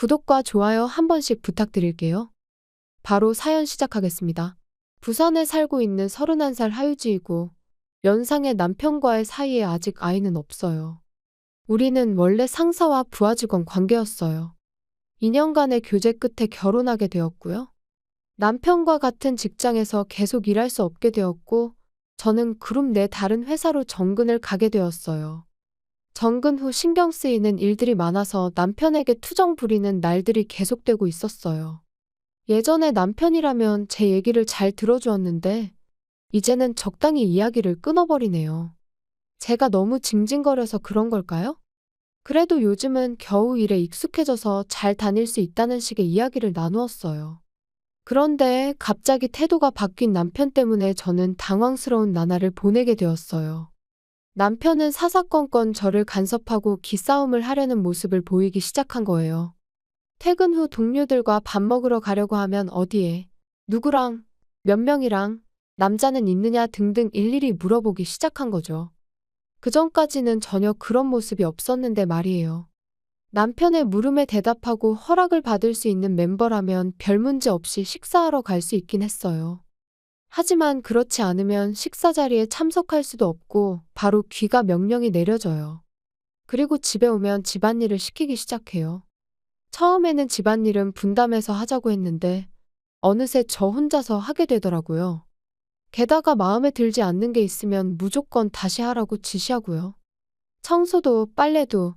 구독과 좋아요 한 번씩 부탁드릴게요. 바로 사연 시작하겠습니다. 부산에 살고 있는 31살 하유지이고 연상의 남편과의 사이에 아직 아이는 없어요. 우리는 원래 상사와 부하 직원 관계였어요. 2년간의 교제 끝에 결혼하게 되었고요. 남편과 같은 직장에서 계속 일할 수 없게 되었고, 저는 그룹 내 다른 회사로 정근을 가게 되었어요. 정근 후 신경 쓰이는 일들이 많아서 남편에게 투정 부리는 날들이 계속되고 있었어요. 예전에 남편이라면 제 얘기를 잘 들어주었는데, 이제는 적당히 이야기를 끊어버리네요. 제가 너무 징징거려서 그런 걸까요? 그래도 요즘은 겨우 일에 익숙해져서 잘 다닐 수 있다는 식의 이야기를 나누었어요. 그런데 갑자기 태도가 바뀐 남편 때문에 저는 당황스러운 나날을 보내게 되었어요. 남편은 사사건건 저를 간섭하고 기싸움을 하려는 모습을 보이기 시작한 거예요. 퇴근 후 동료들과 밥 먹으러 가려고 하면 어디에, 누구랑, 몇 명이랑, 남자는 있느냐 등등 일일이 물어보기 시작한 거죠. 그 전까지는 전혀 그런 모습이 없었는데 말이에요. 남편의 물음에 대답하고 허락을 받을 수 있는 멤버라면 별 문제 없이 식사하러 갈 수 있긴 했어요. 하지만 그렇지 않으면 식사 자리에 참석할 수도 없고 바로 귀가 명령이 내려져요. 그리고 집에 오면 집안일을 시키기 시작해요. 처음에는 집안일은 분담해서 하자고 했는데 어느새 저 혼자서 하게 되더라고요. 게다가 마음에 들지 않는 게 있으면 무조건 다시 하라고 지시하고요. 청소도 빨래도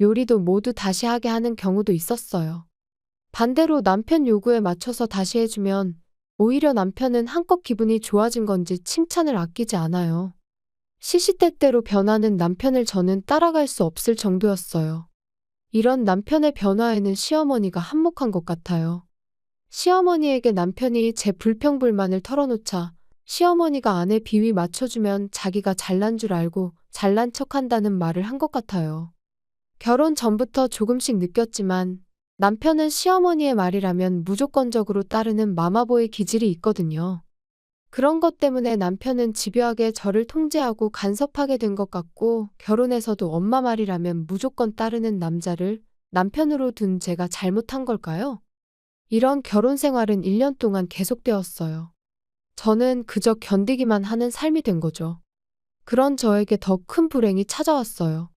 요리도 모두 다시 하게 하는 경우도 있었어요. 반대로 남편 요구에 맞춰서 다시 해주면 오히려 남편은 한껏 기분이 좋아진 건지 칭찬을 아끼지 않아요. 시시때때로 변하는 남편을 저는 따라갈 수 없을 정도였어요. 이런 남편의 변화에는 시어머니가 한몫한 것 같아요. 시어머니에게 남편이 제 불평불만을 털어놓자 시어머니가 아내 비위 맞춰주면 자기가 잘난 줄 알고 잘난 척 한다는 말을 한 것 같아요. 결혼 전부터 조금씩 느꼈지만 남편은 시어머니의 말이라면 무조건적으로 따르는 마마보의 기질이 있거든요. 그런 것 때문에 남편은 집요하게 저를 통제하고 간섭하게 된 것 같고 결혼해서도 엄마 말이라면 무조건 따르는 남자를 남편으로 둔 제가 잘못한 걸까요? 이런 결혼 생활은 1년 동안 계속되었어요. 저는 그저 견디기만 하는 삶이 된 거죠. 그런 저에게 더 큰 불행이 찾아왔어요.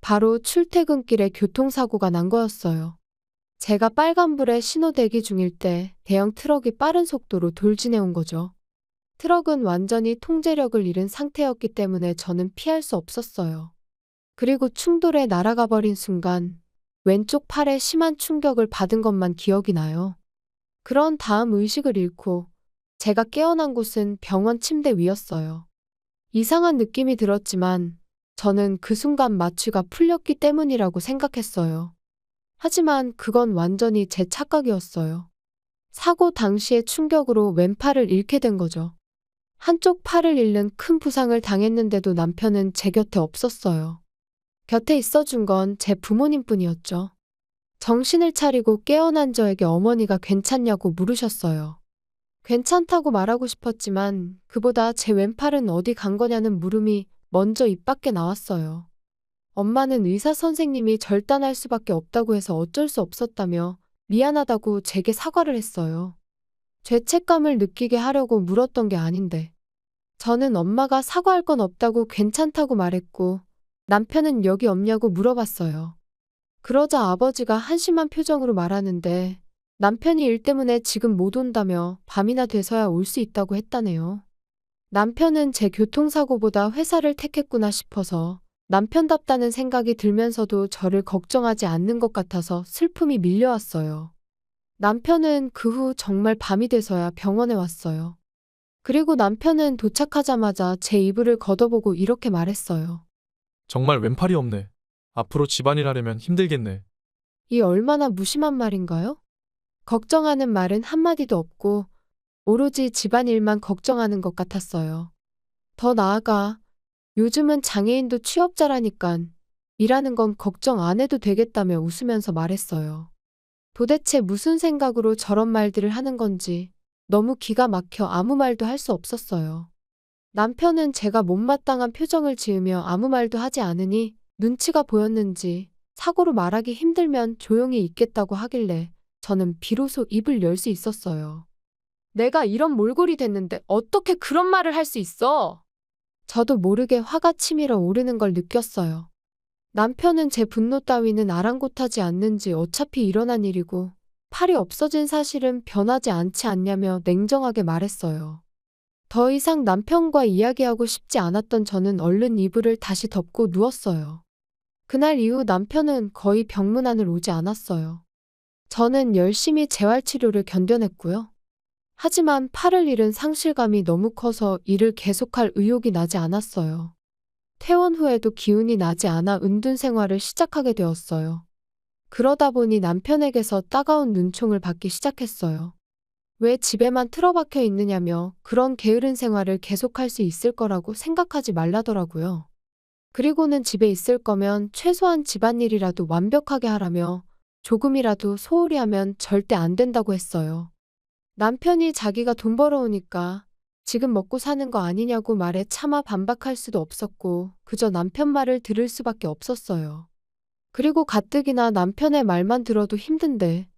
바로 출퇴근길에 교통사고가 난 거였어요. 제가 빨간불에 신호 대기 중일 때 대형 트럭이 빠른 속도로 돌진해온 거죠. 트럭은 완전히 통제력을 잃은 상태였기 때문에 저는 피할 수 없었어요. 그리고 충돌에 날아가 버린 순간 왼쪽 팔에 심한 충격을 받은 것만 기억이 나요. 그런 다음 의식을 잃고 제가 깨어난 곳은 병원 침대 위였어요. 이상한 느낌이 들었지만 저는 그 순간 마취가 풀렸기 때문이라고 생각했어요. 하지만 그건 완전히 제 착각이었어요. 사고 당시의 충격으로 왼팔을 잃게 된 거죠. 한쪽 팔을 잃는 큰 부상을 당했는데도 남편은 제 곁에 없었어요. 곁에 있어준 건 제 부모님 뿐이었죠. 정신을 차리고 깨어난 저에게 어머니가 괜찮냐고 물으셨어요. 괜찮다고 말하고 싶었지만 그보다 제 왼팔은 어디 간 거냐는 물음이 먼저 입 밖에 나왔어요. 엄마는 의사 선생님이 절단할 수밖에 없다고 해서 어쩔 수 없었다며 미안하다고 제게 사과를 했어요. 죄책감을 느끼게 하려고 물었던 게 아닌데. 저는 엄마가 사과할 건 없다고 괜찮다고 말했고 남편은 여기 없냐고 물어봤어요. 그러자 아버지가 한심한 표정으로 말하는데 남편이 일 때문에 지금 못 온다며 밤이나 돼서야 올 수 있다고 했다네요. 남편은 제 교통사고보다 회사를 택했구나 싶어서 남편답다는 생각이 들면서도 저를 걱정하지 않는 것 같아서 슬픔이 밀려왔어요. 남편은 그 후 정말 밤이 돼서야 병원에 왔어요. 그리고 남편은 도착하자마자 제 이불을 걷어보고 이렇게 말했어요. 정말 왼팔이 없네. 앞으로 집안일 하려면 힘들겠네. 이 얼마나 무심한 말인가요? 걱정하는 말은 한마디도 없고 오로지 집안일만 걱정하는 것 같았어요. 더 나아가 요즘은 장애인도 취업자라니깐 일하는 건 걱정 안 해도 되겠다며 웃으면서 말했어요. 도대체 무슨 생각으로 저런 말들을 하는 건지 너무 기가 막혀 아무 말도 할 수 없었어요. 남편은 제가 못마땅한 표정을 지으며 아무 말도 하지 않으니 눈치가 보였는지 사고로 말하기 힘들면 조용히 있겠다고 하길래 저는 비로소 입을 열 수 있었어요. 내가 이런 몰골이 됐는데 어떻게 그런 말을 할 수 있어? 저도 모르게 화가 치밀어 오르는 걸 느꼈어요. 남편은 제 분노 따위는 아랑곳하지 않는지 어차피 일어난 일이고 팔이 없어진 사실은 변하지 않지 않냐며 냉정하게 말했어요. 더 이상 남편과 이야기하고 싶지 않았던 저는 얼른 이불을 다시 덮고 누웠어요. 그날 이후 남편은 거의 병문 안을 오지 않았어요. 저는 열심히 재활치료를 견뎌냈고요. 하지만 팔을 잃은 상실감이 너무 커서 일을 계속할 의욕이 나지 않았어요. 퇴원 후에도 기운이 나지 않아 은둔 생활을 시작하게 되었어요. 그러다 보니 남편에게서 따가운 눈총을 받기 시작했어요. 왜 집에만 틀어박혀 있느냐며 그런 게으른 생활을 계속할 수 있을 거라고 생각하지 말라더라고요. 그리고는 집에 있을 거면 최소한 집안일이라도 완벽하게 하라며 조금이라도 소홀히 하면 절대 안 된다고 했어요. 남편이 자기가 돈 벌어오니까 지금 먹고 사는 거 아니냐고 말해 차마 반박할 수도 없었고 그저 남편 말을 들을 수밖에 없었어요. 그리고 가뜩이나 남편의 말만 들어도 힘든데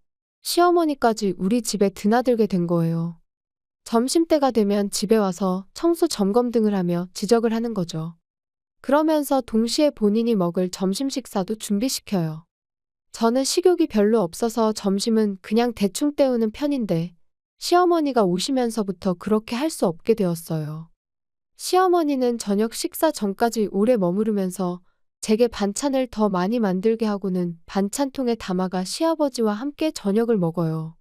시어머니까지 우리 집에 드나들게 된 거예요. 점심때가 되면 집에 와서 청소 점검 등을 하며 지적을 하는 거죠. 그러면서 동시에 본인이 먹을 점심 식사도 준비시켜요. 저는 식욕이 별로 없어서 점심은 그냥 대충 때우는 편인데 시어머니가 오시면서부터 그렇게 할 수 없게 되었어요. 시어머니는 저녁 식사 전까지 오래 머무르면서 제게 반찬을 더 많이 만들게 하고는 반찬통에 담아가 시아버지와 함께 저녁을 먹어요.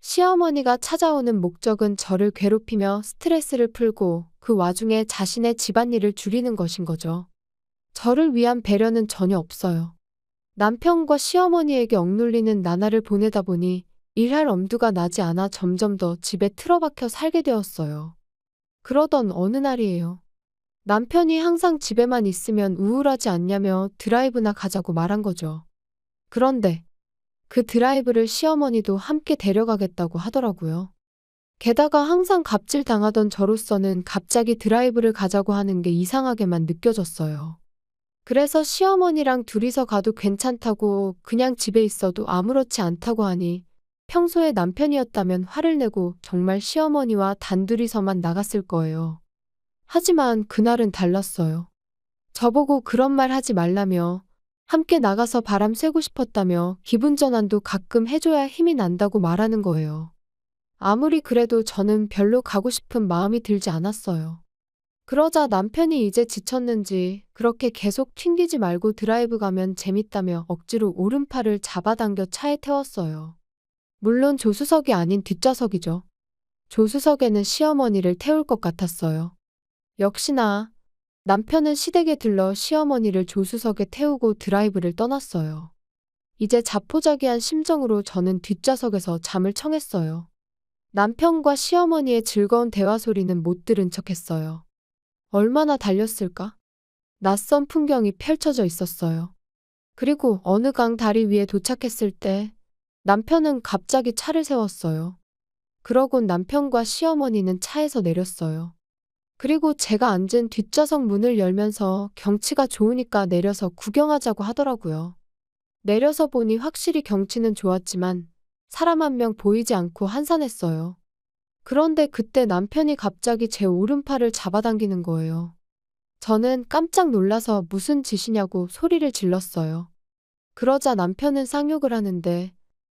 시어머니가 찾아오는 목적은 저를 괴롭히며 스트레스를 풀고 그 와중에 자신의 집안일을 줄이는 것인 거죠. 저를 위한 배려는 전혀 없어요. 남편과 시어머니에게 억눌리는 나날을 보내다 보니 일할 엄두가 나지 않아 점점 더 집에 틀어박혀 살게 되었어요. 그러던 어느 날이에요. 남편이 항상 집에만 있으면 우울하지 않냐며 드라이브나 가자고 말한 거죠. 그런데 그 드라이브를 시어머니도 함께 데려가겠다고 하더라고요. 게다가 항상 갑질 당하던 저로서는 갑자기 드라이브를 가자고 하는 게 이상하게만 느껴졌어요. 그래서 시어머니랑 둘이서 가도 괜찮다고 그냥 집에 있어도 아무렇지 않다고 하니 평소에 남편이었다면 화를 내고 정말 시어머니와 단둘이서만 나갔을 거예요. 하지만 그날은 달랐어요. 저보고 그런 말 하지 말라며 함께 나가서 바람 쐬고 싶었다며 기분 전환도 가끔 해줘야 힘이 난다고 말하는 거예요. 아무리 그래도 저는 별로 가고 싶은 마음이 들지 않았어요. 그러자 남편이 이제 지쳤는지 그렇게 계속 튕기지 말고 드라이브 가면 재밌다며 억지로 오른팔을 잡아당겨 차에 태웠어요. 물론 조수석이 아닌 뒷좌석이죠. 조수석에는 시어머니를 태울 것 같았어요. 역시나 남편은 시댁에 들러 시어머니를 조수석에 태우고 드라이브를 떠났어요. 이제 자포자기한 심정으로 저는 뒷좌석에서 잠을 청했어요. 남편과 시어머니의 즐거운 대화 소리는 못 들은 척 했어요. 얼마나 달렸을까? 낯선 풍경이 펼쳐져 있었어요. 그리고 어느 강 다리 위에 도착했을 때 남편은 갑자기 차를 세웠어요. 그러곤 남편과 시어머니는 차에서 내렸어요. 그리고 제가 앉은 뒷좌석 문을 열면서 경치가 좋으니까 내려서 구경하자고 하더라고요. 내려서 보니 확실히 경치는 좋았지만 사람 한 명 보이지 않고 한산했어요. 그런데 그때 남편이 갑자기 제 오른팔을 잡아당기는 거예요. 저는 깜짝 놀라서 무슨 짓이냐고 소리를 질렀어요. 그러자 남편은 쌍욕을 하는데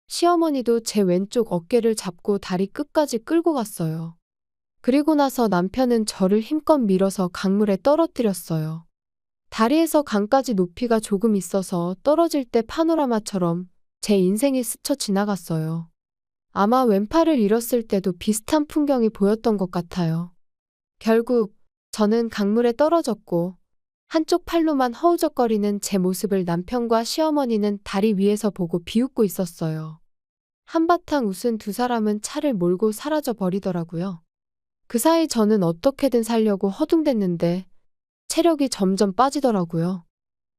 시어머니도 제 왼쪽 어깨를 잡고 다리 끝까지 끌고 갔어요. 그리고 나서 남편은 저를 힘껏 밀어서 강물에 떨어뜨렸어요. 다리에서 강까지 높이가 조금 있어서 떨어질 때 파노라마처럼 제 인생이 스쳐 지나갔어요. 아마 왼팔을 잃었을 때도 비슷한 풍경이 보였던 것 같아요. 결국 저는 강물에 떨어졌고 한쪽 팔로만 허우적거리는 제 모습을 남편과 시어머니는 다리 위에서 보고 비웃고 있었어요. 한바탕 웃은 두 사람은 차를 몰고 사라져 버리더라고요. 그 사이 저는 어떻게든 살려고 허둥댔는데 체력이 점점 빠지더라고요.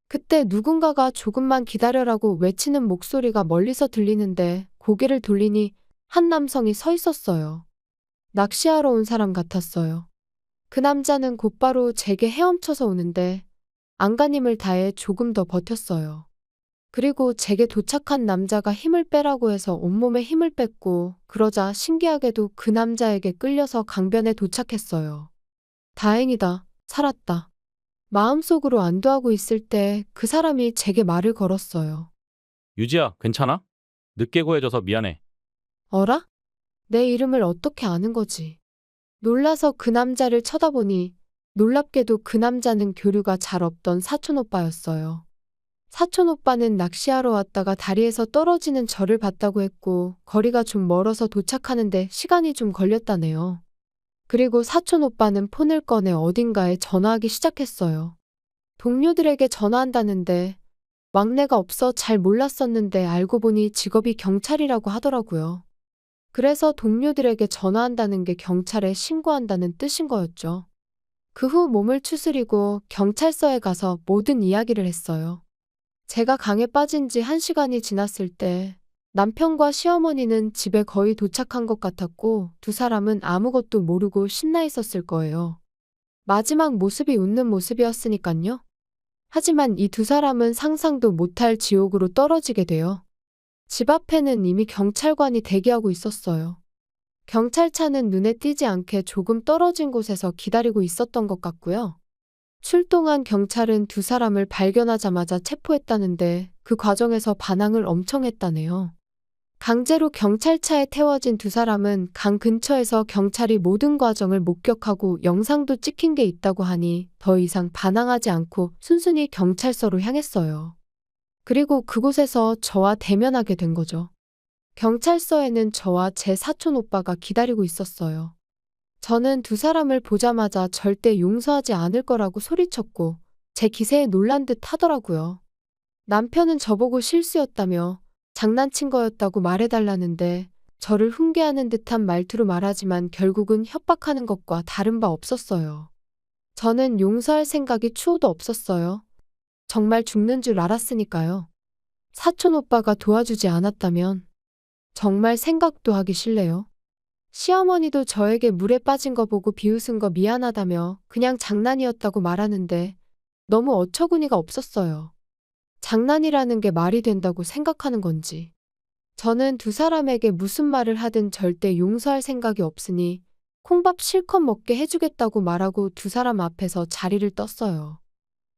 그때 누군가가 조금만 기다려라고 외치는 목소리가 멀리서 들리는데 고개를 돌리니 한 남성이 서 있었어요. 낚시하러 온 사람 같았어요. 그 남자는 곧바로 제게 헤엄쳐서 오는데 안간힘을 다해 조금 더 버텼어요. 그리고 제게 도착한 남자가 힘을 빼라고 해서 온몸에 힘을 뺐고, 그러자 신기하게도 그 남자에게 끌려서 강변에 도착했어요. 다행이다. 살았다. 마음속으로 안도하고 있을 때 그 사람이 제게 말을 걸었어요. 유지야, 괜찮아? 늦게 구해줘서 미안해. 어라? 내 이름을 어떻게 아는 거지? 놀라서 그 남자를 쳐다보니 놀랍게도 그 남자는 교류가 잘 없던 사촌 오빠였어요. 사촌 오빠는 낚시하러 왔다가 다리에서 떨어지는 저를 봤다고 했고 거리가 좀 멀어서 도착하는데 시간이 좀 걸렸다네요. 그리고 사촌 오빠는 폰을 꺼내 어딘가에 전화하기 시작했어요. 동료들에게 전화한다는데 막내가 없어 잘 몰랐었는데 알고 보니 직업이 경찰이라고 하더라고요. 그래서 동료들에게 전화한다는 게 경찰에 신고한다는 뜻인 거였죠. 그 후 몸을 추스리고 경찰서에 가서 모든 이야기를 했어요. 제가 강에 빠진 지 한 시간이 지났을 때 남편과 시어머니는 집에 거의 도착한 것 같았고 두 사람은 아무것도 모르고 신나 있었을 거예요. 마지막 모습이 웃는 모습이었으니깐요. 하지만 이 두 사람은 상상도 못할 지옥으로 떨어지게 돼요. 집 앞에는 이미 경찰관이 대기하고 있었어요. 경찰차는 눈에 띄지 않게 조금 떨어진 곳에서 기다리고 있었던 것 같고요. 출동한 경찰은 두 사람을 발견하자마자 체포했다는데 그 과정에서 반항을 엄청 했다네요. 강제로 경찰차에 태워진 두 사람은 강 근처에서 경찰이 모든 과정을 목격하고 영상도 찍힌 게 있다고 하니 더 이상 반항하지 않고 순순히 경찰서로 향했어요. 그리고 그곳에서 저와 대면하게 된 거죠. 경찰서에는 저와 제 사촌 오빠가 기다리고 있었어요. 저는 두 사람을 보자마자 절대 용서하지 않을 거라고 소리쳤고 제 기세에 놀란 듯 하더라고요. 남편은 저보고 실수였다며 장난친 거였다고 말해달라는데 저를 훈계하는 듯한 말투로 말하지만 결국은 협박하는 것과 다른 바 없었어요. 저는 용서할 생각이 추호도 없었어요. 정말 죽는 줄 알았으니까요. 사촌 오빠가 도와주지 않았다면 정말 생각도 하기 싫네요. 시어머니도 저에게 물에 빠진 거 보고 비웃은 거 미안하다며 그냥 장난이었다고 말하는데 너무 어처구니가 없었어요. 장난이라는 게 말이 된다고 생각하는 건지. 저는 두 사람에게 무슨 말을 하든 절대 용서할 생각이 없으니 콩밥 실컷 먹게 해주겠다고 말하고 두 사람 앞에서 자리를 떴어요.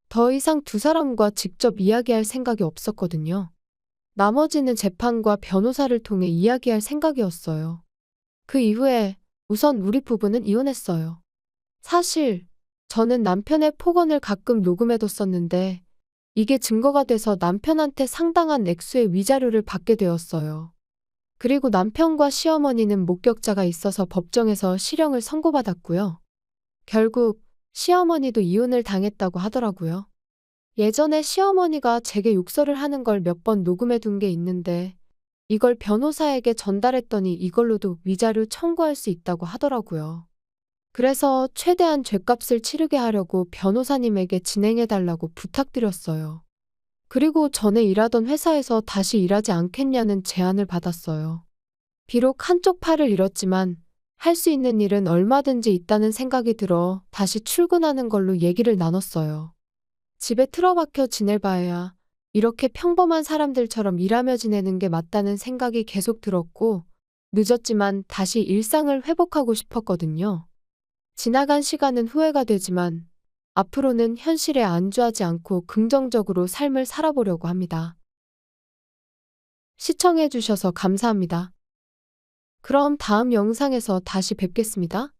더 이상 두 사람과 직접 이야기할 생각이 없었거든요. 나머지는 재판과 변호사를 통해 이야기할 생각이었어요. 그 이후에 우선 우리 부부는 이혼했어요. 사실 저는 남편의 폭언을 가끔 녹음해뒀었는데 이게 증거가 돼서 남편한테 상당한 액수의 위자료를 받게 되었어요. 그리고 남편과 시어머니는 목격자가 있어서 법정에서 실형을 선고받았고요. 결국 시어머니도 이혼을 당했다고 하더라고요. 예전에 시어머니가 제게 욕설을 하는 걸 몇 번 녹음해 둔 게 있는데 이걸 변호사에게 전달했더니 이걸로도 위자료 청구할 수 있다고 하더라고요. 그래서 최대한 죗값을 치르게 하려고 변호사님에게 진행해 달라고 부탁드렸어요. 그리고 전에 일하던 회사에서 다시 일하지 않겠냐는 제안을 받았어요. 비록 한쪽 팔을 잃었지만 할 수 있는 일은 얼마든지 있다는 생각이 들어 다시 출근하는 걸로 얘기를 나눴어요. 집에 틀어박혀 지낼 바에야 이렇게 평범한 사람들처럼 일하며 지내는 게 맞다는 생각이 계속 들었고, 늦었지만 다시 일상을 회복하고 싶었거든요. 지나간 시간은 후회가 되지만, 앞으로는 현실에 안주하지 않고 긍정적으로 삶을 살아보려고 합니다. 시청해주셔서 감사합니다. 그럼 다음 영상에서 다시 뵙겠습니다.